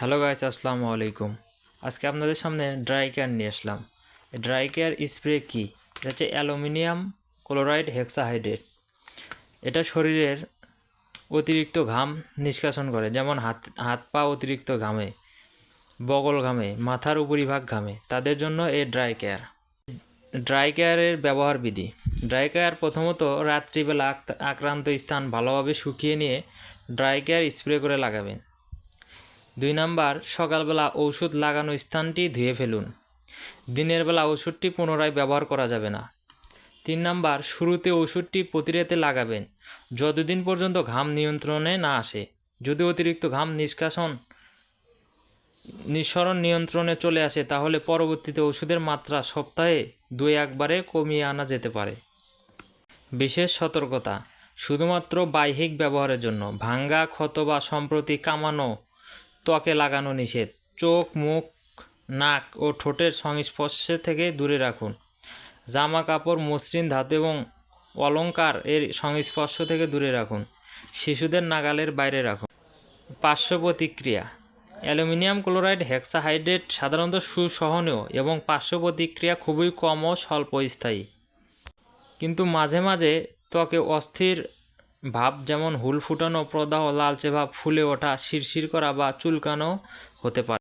Hello guys আসসালামু আলাইকুম আজকে আপনাদের সামনে ড্রাই কেয়ার নিয়ে আসলাম। ড্রাই কেয়ার স্প্রে কী? এটা হচ্ছে অ্যালুমিনিয়াম ক্লোরাইড হেক্সাহাইড্রেট। এটা শরীরের অতিরিক্ত ঘাম নিষ্কাশন করে, যেমন হাত হাত পা অতিরিক্ত ঘামে, বগল ঘামে, মাথার উপরিভাগ ঘামে। তাদের জন্য এই ড্রাই কেয়ার ড্রাই কেয়ারের ব্যবহার বিধি। ড্রাই কেয়ার প্রথমত রাত্রিবেলা আক্রান্ত স্থান ভালোভাবে শুকিয়ে নিয়ে ড্রাই কেয়ার স্প্রে করে লাগাবেন। দুই নাম্বার, সকালবেলা ঔষধ লাগানো স্থানটি ধুয়ে ফেলুন। দিনের বেলা ওষুধটি পুনরায় ব্যবহার করা যাবে না। তিন নাম্বার, শুরুতে ওষুধটি প্রতি রাতে লাগাবেন। যতদিন পর্যন্ত ঘাম নিয়ন্ত্রণে না আসে। যদি অতিরিক্ত ঘাম নিষ্কাশন, নিঃসরণ নিয়ন্ত্রণে চলে আসে, তাহলে পরবর্তীতে ওষুধের মাত্রা সপ্তাহে দুই একবারে কমিয়ে আনা যেতে পারে। বিশেষ সতর্কতা, শুধুমাত্র বাহ্যিক ব্যবহারের জন্য। ভাঙ্গা, ক্ষত বা সম্প্রতি কামানো ত্বকে লাগানো নিষেধ। চোখ, মুখ, নাক ও ঠোঁটের সংস্পর্শে থেকে দূরে রাখুন। জামা কাপড় মসৃণ ধাতু এবং অলঙ্কার এর সংস্পর্শ থেকে দূরে রাখুন। শিশুদের নাগালের বাইরে রাখুন। পার্শ্ব প্রতিক্রিয়া। অ্যালুমিনিয়াম ক্লোরাইড হেক্সাহাইড্রেট সাধারণত সুসহনীয় এবং পার্শ্ব প্রতিক্রিয়া খুবই কম ও স্বল্পস্থায়ী কিন্তু মাঝে মাঝে ত্বকে অস্থির ভাব যেমন হুল ফুটানো, প্রদাহ লালচে ভাব ফুলে ওঠা, শিরশির করা বা চুলকানো হতে পারে।